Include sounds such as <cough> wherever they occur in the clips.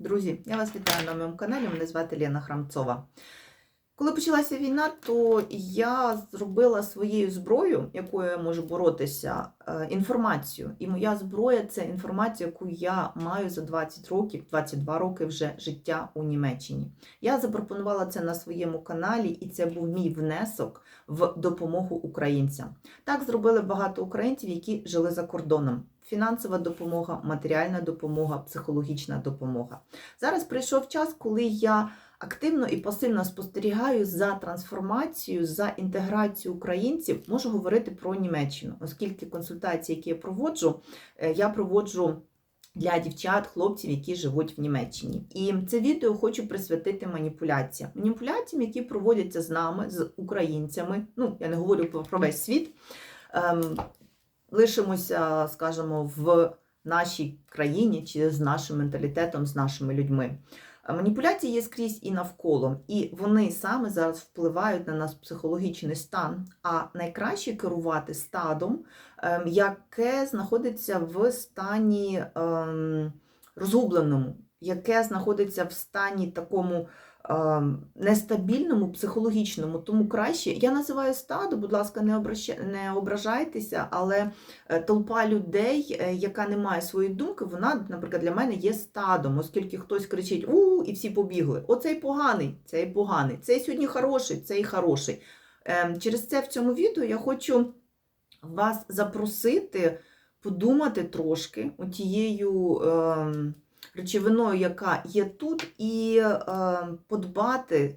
Друзі, я вас вітаю на моєму каналі. Мене звати Лена Храмцова. Коли почалася війна, то я зробила своєю зброєю, якою я можу боротися, е, інформацію. І моя зброя це інформація, яку я маю за 20 років, 22 роки вже життя у Німеччині. Я запропонувала це на своєму каналі, і це був мій внесок в допомогу українцям. Так зробили багато українців, які жили за кордоном. Фінансова допомога, матеріальна допомога, психологічна допомога. Зараз прийшов час, коли я активно і пасивно спостерігаю за трансформацією, за інтеграцією українців, можу говорити про Німеччину, оскільки консультації, які я проводжу, е, я проводжу. Для дівчат, хлопців, які живуть в Німеччині. І це відео хочу присвятити маніпуляціям. Маніпуляціям, які проводяться з нами, з українцями. Ну, я не говорю про, про весь світ. Лишимося, скажімо, в нашій країні чи з нашим менталітетом, з нашими людьми. Маніпуляції є скрізь і навколо, і вони саме зараз впливають на наш психологічний стан. А найкраще керувати стадом, ем, яке знаходиться в стані ем, розгубленому, яке знаходиться в стані такому ем, нестабільному, психологічному. Тому краще я називаю стадо, будь ласка, не обраща- не ображайтеся, але е, толпа людей, е, яка не має своєї думки, вона, наприклад, для мене є стадом, оскільки хтось кричить у і всі побігли. Оцей поганий, цей поганий, цей сьогодні хороший, цей хороший. Ем, Через це в цьому відео я хочу вас запросити подумати трошки тією ем, речовиною, яка є тут, і ем, подбати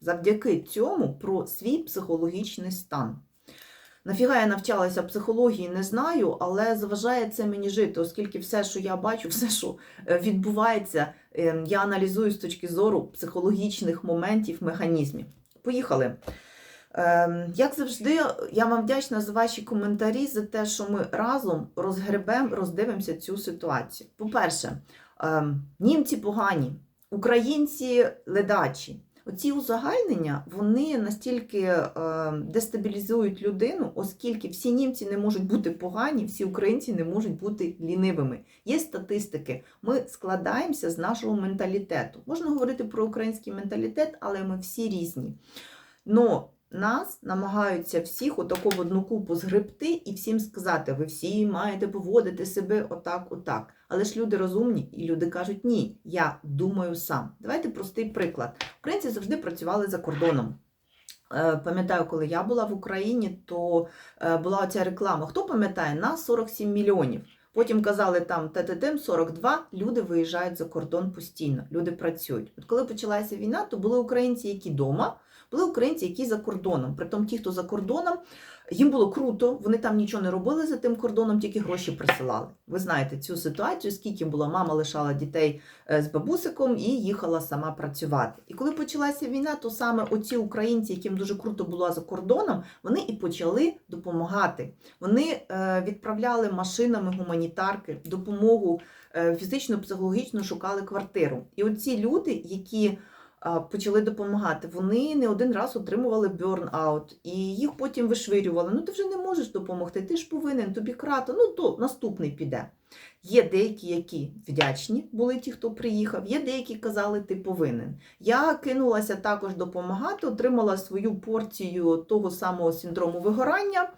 завдяки цьому про свій психологічний стан. Нафіга я навчалася психології, не знаю, але заважає це мені жити, оскільки все, що я бачу, <laughs> все, що е, відбувається, ем, я аналізую з точки зору психологічних моментів, механізмів. Поїхали. Ем, Як завжди, я вам вдячна за ваші коментарі, за те, що ми разом розгребемо, роздивимося цю ситуацію. По-перше, німці погані, українці ледачі. Оці узагальнення вони настільки е, дестабілізують людину, оскільки всі німці не можуть бути погані, всі українці не можуть бути лінивими. Є статистики. Ми складаємося з нашого менталітету. Можна говорити про український менталітет, але ми всі різні. Но нас намагаються всіх отаку в одну купу згребти і всім сказати, ви всі маєте поводити себе отак, отак. Але ж люди розумні, і люди кажуть, ні, я думаю сам. Давайте простий приклад. Українці завжди працювали за кордоном. Е, Пам'ятаю, коли я була в Україні, то е, була оця реклама. Хто пам'ятає, нас 47 мільйонів. Потім казали там ТТТ 42, люди виїжджають за кордон постійно, люди працюють. От коли почалася війна, то були українці, які вдома, були українці, які за кордоном. Притом ті, хто за кордоном, їм було круто, вони там нічого не робили за тим кордоном, тільки гроші присилали. Ви знаєте цю ситуацію, скільки була мама лишала дітей е, з бабусиком і їхала сама працювати. І коли почалася війна, то саме оці українці, яким дуже круто було за кордоном, вони і почали допомагати. Вони е, відправляли машинами гуманітарки, допомогу е, фізично-психологічно шукали квартиру. І оці люди, які почали допомагати, вони не один раз отримували бьорн-аут, і їх потім вишвирювали. Ну ти вже не можеш допомогти, ти ж повинен, тобі крато, ну то наступний піде. Є деякі, які вдячні були ті, хто приїхав, є деякі казали, ти повинен. Я кинулася також допомагати, отримала свою порцію того самого синдрому вигорання.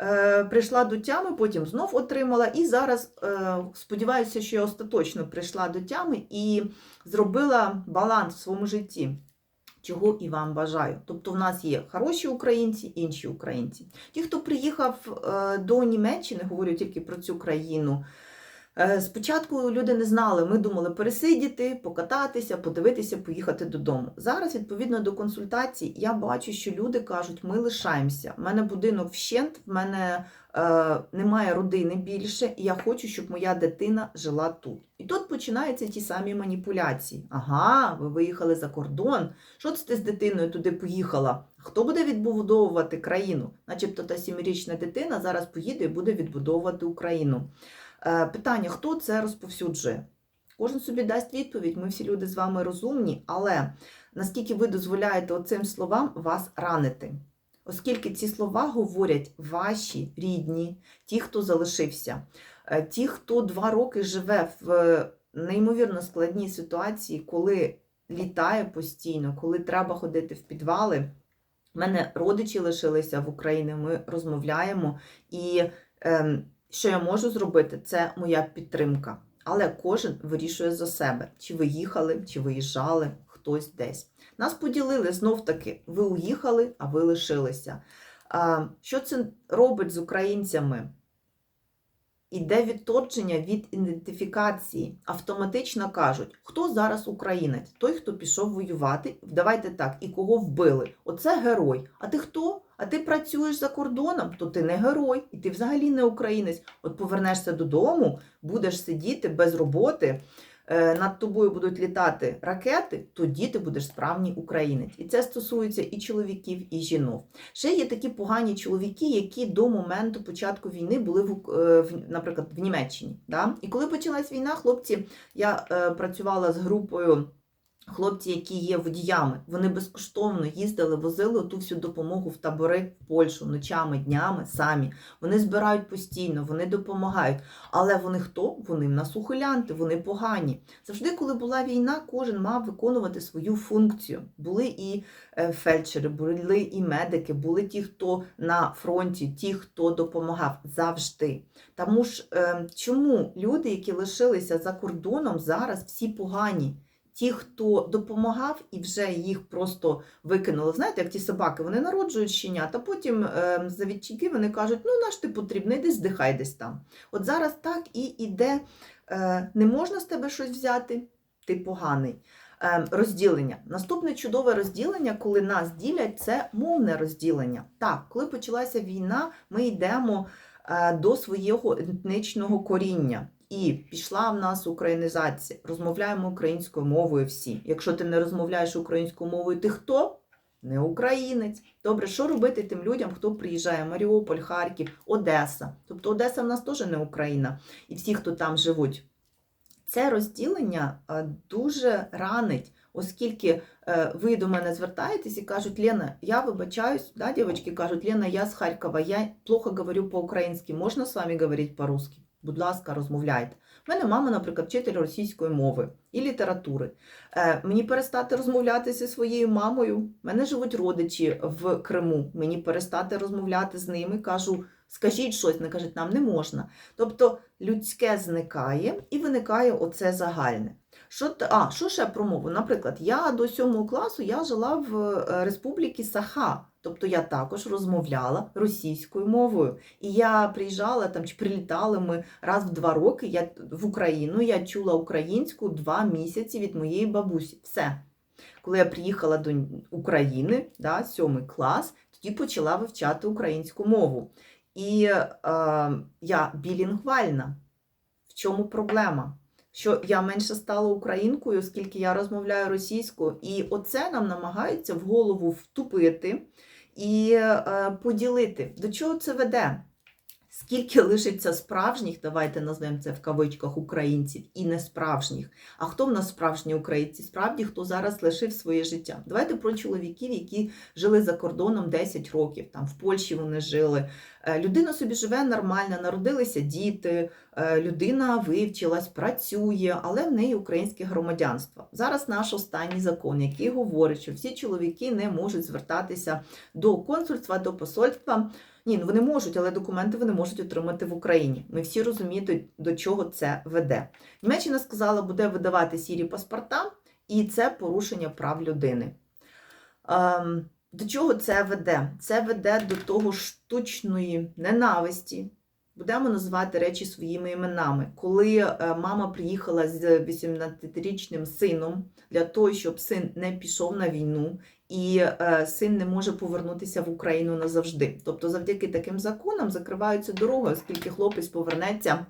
Е, прийшла до тями, потім знов отримала. І зараз е, сподіваюся, що я остаточно прийшла до тями і зробила баланс в своєму житті. Чого і вам бажаю. Тобто, в нас є хороші українці, інші українці. Ті, хто приїхав е, до Німеччини, говорю тільки про цю країну. Е, Спочатку люди не знали, ми думали пересидіти, покататися, подивитися, поїхати додому. Зараз, відповідно до консультацій, я бачу, що люди кажуть, ми лишаємося. У мене будинок вщент, в мене е, немає родини більше, і я хочу, щоб моя дитина жила тут. І тут починаються ті самі маніпуляції. Ага, ви виїхали за кордон. Що це ти з дитиною туди поїхала? Хто буде відбудовувати країну? Начебто та сімирічна дитина зараз поїде і буде відбудовувати Україну. Е, Питання: хто це розповсюджує? Кожен собі дасть відповідь. Ми всі люди з вами розумні, але наскільки ви дозволяєте оцим словам вас ранити? Оскільки ці слова говорять ваші рідні, ті, хто залишився, е, ті, хто два роки живе в неймовірно складні ситуації, коли літає постійно, коли треба ходити в підвали. У мене родичі лишилися в Україні, ми розмовляємо. І ем, що я можу зробити, це моя підтримка. Але кожен вирішує за себе, чи ви їхали, чи виїжджали, хтось десь. Нас поділили знов таки: ви уїхали, а ви лишилися. Що це робить з українцями? Іде відтордження від ідентифікації. Автоматично кажуть, хто зараз українець? Той, хто пішов воювати. Давайте так, і кого вбили. Оце герой. А ти хто? А ти працюєш за кордоном, то ти не герой, і ти взагалі не українець. От повернешся додому, будеш сидіти без роботи. Е, Над тобою будуть літати ракети, тоді ти будеш справній українець. І це стосується і чоловіків, і жінок. Ще є такі погані чоловіки, які до моменту початку війни були в, е, наприклад, в Німеччині. Да? І коли почалась війна, хлопці, я е, працювала з групою. Хлопці, які є водіями, вони безкоштовно їздили, возили ту всю допомогу в табори в Польщу ночами, днями самі. Вони збирають постійно, вони допомагають. Але вони хто? Вони в нас ухилянти, вони погані. Завжди, коли була війна, кожен мав виконувати свою функцію. Були і е, фельдшери, були і медики, були ті, хто на фронті, ті, хто допомагав завжди. Тому ж е, чому люди, які лишилися за кордоном, зараз всі погані? Ті, хто допомагав і вже їх просто викинули. Знаєте, як ті собаки, вони народжують щенят, а потім е, завідчики вони кажуть, ну наш ти потрібний, йди здихай десь там. От зараз так і іде, е, не можна з тебе щось взяти, ти поганий. Е, розділення. Наступне чудове розділення, коли нас ділять, це мовне розділення. Так, коли почалася війна, ми йдемо е, до свого етнічного коріння. І пішла в нас українізація. Розмовляємо українською мовою всі. Якщо ти не розмовляєш українською мовою, ти хто? Не українець. Добре, що робити тим людям, хто приїжджає? Маріуполь, Харків, Одеса. Тобто Одеса в нас теж не Україна, і всі, хто там живуть. Це розділення е, дуже ранить, оскільки е, ви до мене звертаєтесь і кажуть, Лена, я вибачаюсь, да, дівчатки кажуть, Лена, я з Харкова, я плохо говорю по-українськи, можна з вами говорити по-русски? Будь ласка, розмовляйте. У мене мама, наприклад, вчитель російської мови і літератури. Е, мені перестати розмовляти зі своєю мамою. У мене живуть родичі в Криму. Мені перестати розмовляти з ними. Кажу, скажіть щось, не кажуть, нам не можна. Тобто людське зникає і виникає оце загальне. Що, а, що ще про мову? Наприклад, я до сьомого класу я жила в е, республіці Саха. Тобто я також розмовляла російською мовою. І я приїжджала там чи прилітали ми раз в два роки я, в Україну. Я чула українську два місяці від моєї бабусі. Все. Коли я приїхала до України, да, сьомий клас, тоді почала вивчати українську мову. І е, я білінгвальна. В чому проблема? Що я менше стала українкою, оскільки я розмовляю російською, і оце нам намагаються в голову втупити і е, поділити. До чого це веде? Скільки лишиться справжніх, давайте назвемо це в кавичках українців, і несправжніх. А хто в нас справжні українці? Справді, хто зараз лишив своє життя? Давайте про чоловіків, які жили за кордоном 10 років, там в Польщі вони жили. Е, Людина собі живе нормально, народилися діти, е, людина вивчилась, працює, але в неї українське громадянство. Зараз наш останній закон, який говорить, що всі чоловіки не можуть звертатися до консульства, до посольства. Ні, ну вони можуть, але документи вони можуть отримати в Україні. Ми всі розуміємо, до чого це веде. Німеччина сказала, буде видавати сірі паспорта, і це порушення прав людини. Ем, до чого це веде? Це веде до того штучної ненависті. Будемо називати речі своїми іменами. Коли е, мама приїхала з 18-річним сином для того, щоб син не пішов на війну, і е, син не може повернутися в Україну назавжди. Тобто, завдяки таким законам закриваються дороги, оскільки хлопець повернеться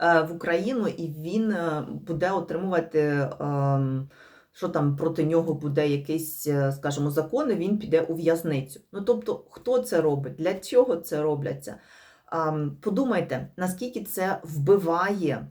е, в Україну і він буде отримувати. Що там проти нього буде якийсь, е, скажімо, закон, і він піде у в'язницю. Ну тобто, хто це робить? Для чого це робляться? Подумайте, наскільки це вбиває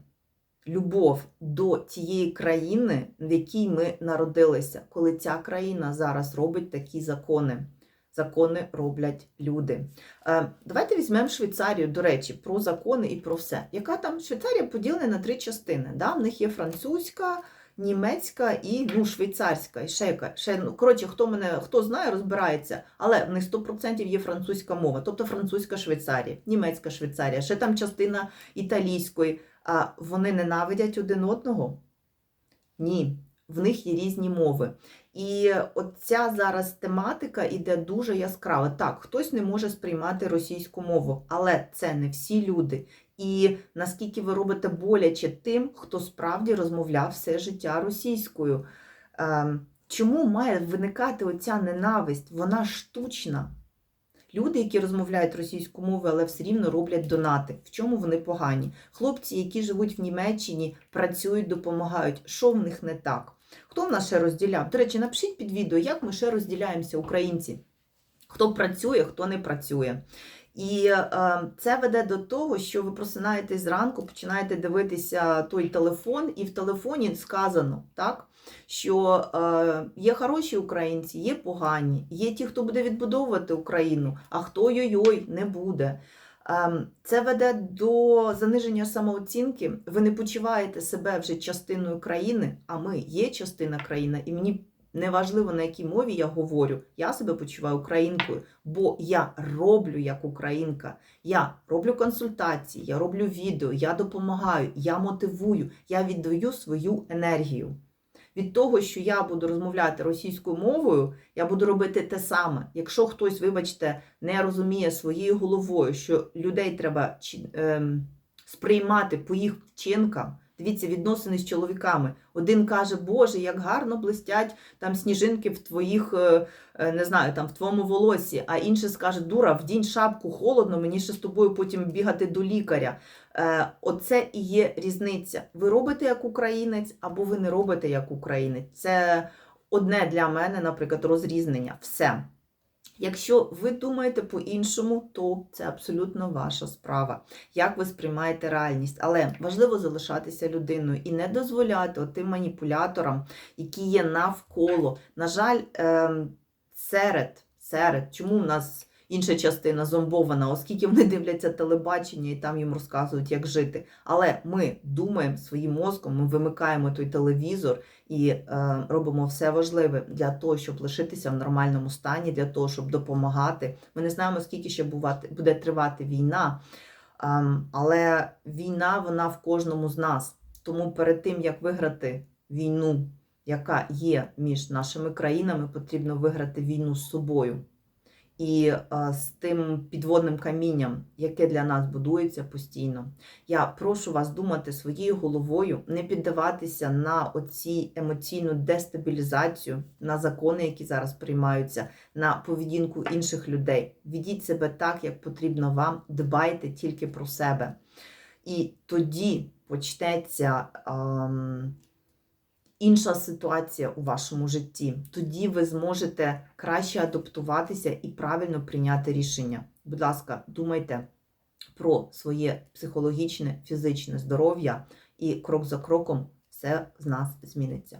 любов до тієї країни, в якій ми народилися, коли ця країна зараз робить такі закони. Закони роблять люди. Е, Давайте візьмемо Швейцарію, до речі, про закони і про все. Яка там Швейцарія поділена на три частини? Да? В них є французька, німецька і ну, швейцарська. І ще, ще, ну, коротше, хто мене хто знає, розбирається, але в них 100% є французька мова, тобто французька Швейцарія, німецька Швейцарія, ще там частина італійської. А вони ненавидять один одного? Ні, в них є різні мови. І оця зараз тематика іде дуже яскрава. Так, хтось не може сприймати російську мову, але це не всі люди. І наскільки ви робите боляче тим, хто справді розмовляв все життя російською. Ем, Чому має виникати оця ненависть? Вона штучна. Люди, які розмовляють російською мовою, але все рівно роблять донати. В чому вони погані? Хлопці, які живуть в Німеччині, працюють, допомагають. Що в них не так? Хто в нас ще розділяв? До речі, напишіть під відео, як ми ще розділяємося, українці. Хто працює, хто не працює. І е, це веде до того, що ви просинаєтесь зранку, починаєте дивитися той телефон, і в телефоні сказано, так, що е, є хороші українці, є погані, є ті, хто буде відбудовувати Україну, а хто йой-йой не буде. Ем, Це веде до заниження самооцінки. Ви не почуваєте себе вже частиною країни, а ми є частина країни, і мені неважливо на якій мові я говорю, я себе почуваю українкою, бо я роблю як українка. Я роблю консультації, я роблю відео, я допомагаю, я мотивую, я віддаю свою енергію. Від того, що я буду розмовляти російською мовою, я буду робити те саме. Якщо хтось, вибачте, не розуміє своєю головою, що людей треба ем, сприймати по їх вчинкам. Дивіться, відносини з чоловіками. Один каже, Боже, як гарно блистять там сніжинки в твоїх, е, е, не знаю, там в твоєму волосі, а інший скаже, дура, вдінь шапку, холодно, мені ще з тобою потім бігати до лікаря. Е, Оце і є різниця. Ви робите як українець, або ви не робите як українець. Це одне для мене, наприклад, розрізнення. Все. Якщо ви думаєте по-іншому, то це абсолютно ваша справа, як ви сприймаєте реальність. Але важливо залишатися людиною і не дозволяти тим маніпуляторам, які є навколо. На жаль, ем, серед, серед, чому в нас інша частина зомбована, оскільки вони дивляться телебачення і там їм розказують, як жити. Але ми думаємо своїм мозком, ми вимикаємо той телевізор і е, робимо все важливе для того, щоб лишитися в нормальному стані, для того, щоб допомагати. Ми не знаємо, скільки ще бувати, буде тривати війна, ем, але війна вона в кожному з нас. Тому перед тим як виграти війну, яка є між нашими країнами, потрібно виграти війну з собою. І е, з тим підводним камінням, яке для нас будується постійно. Я прошу вас думати своєю головою, не піддаватися на оці емоційну дестабілізацію, на закони, які зараз приймаються, на поведінку інших людей. Ведіть себе так, як потрібно вам, дбайте тільки про себе. І тоді почнеться ем, інша ситуація у вашому житті. Тоді ви зможете краще адаптуватися і правильно прийняти рішення. Будь ласка, думайте про своє психологічне, фізичне здоров'я, і крок за кроком все з нас зміниться.